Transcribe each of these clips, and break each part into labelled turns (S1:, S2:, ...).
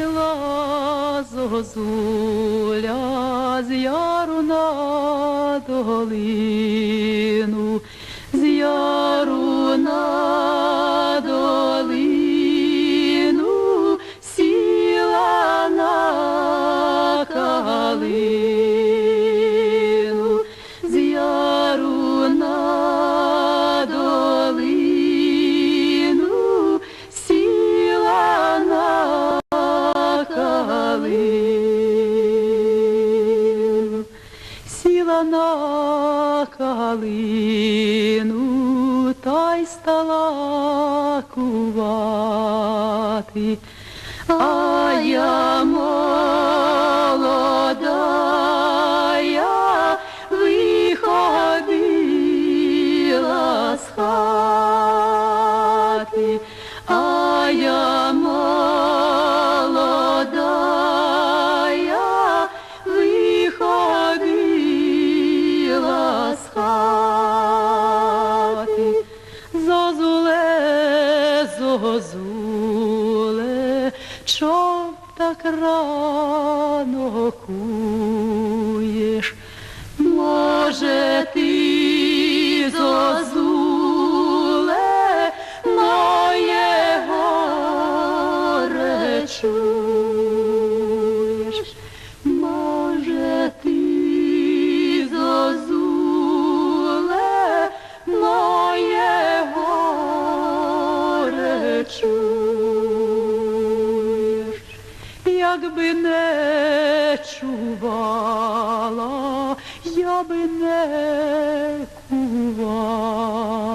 S1: Біла зозуля з яру на долину. Стала кувати. А я зозуле, зозуле, чом так рано куєш? Може, ти зозуле, чуєш, якби не чувала, я би не кувала.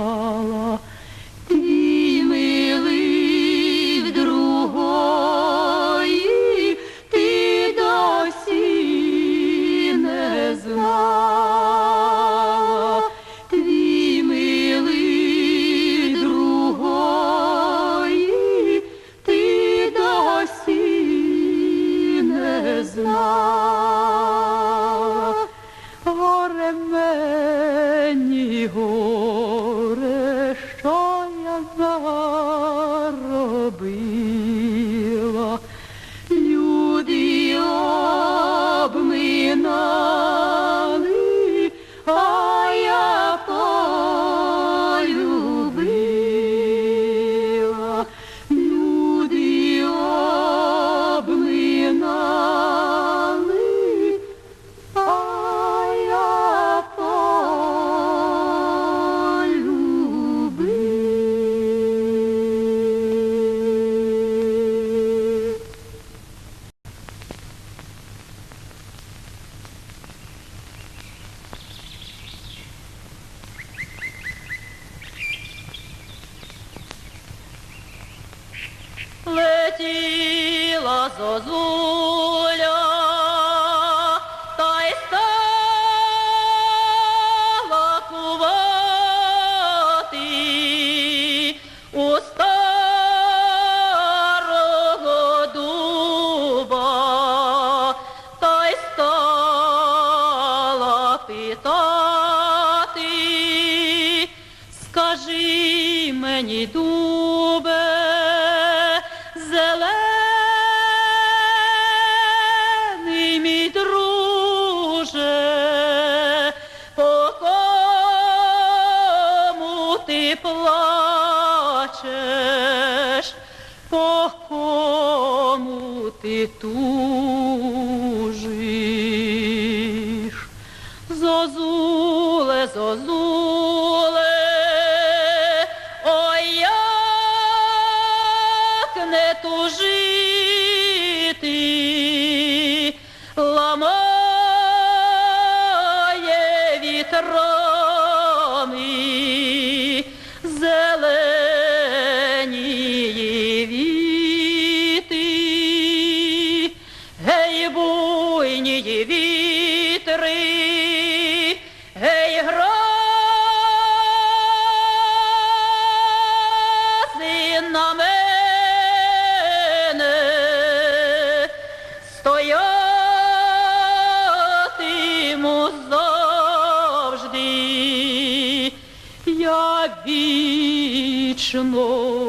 S1: Летіла зозуля, ти плачеш, по кому ти тужиш. Зозуле, зозуле, ой, як ламає вітрами завжди, я вічно зелений.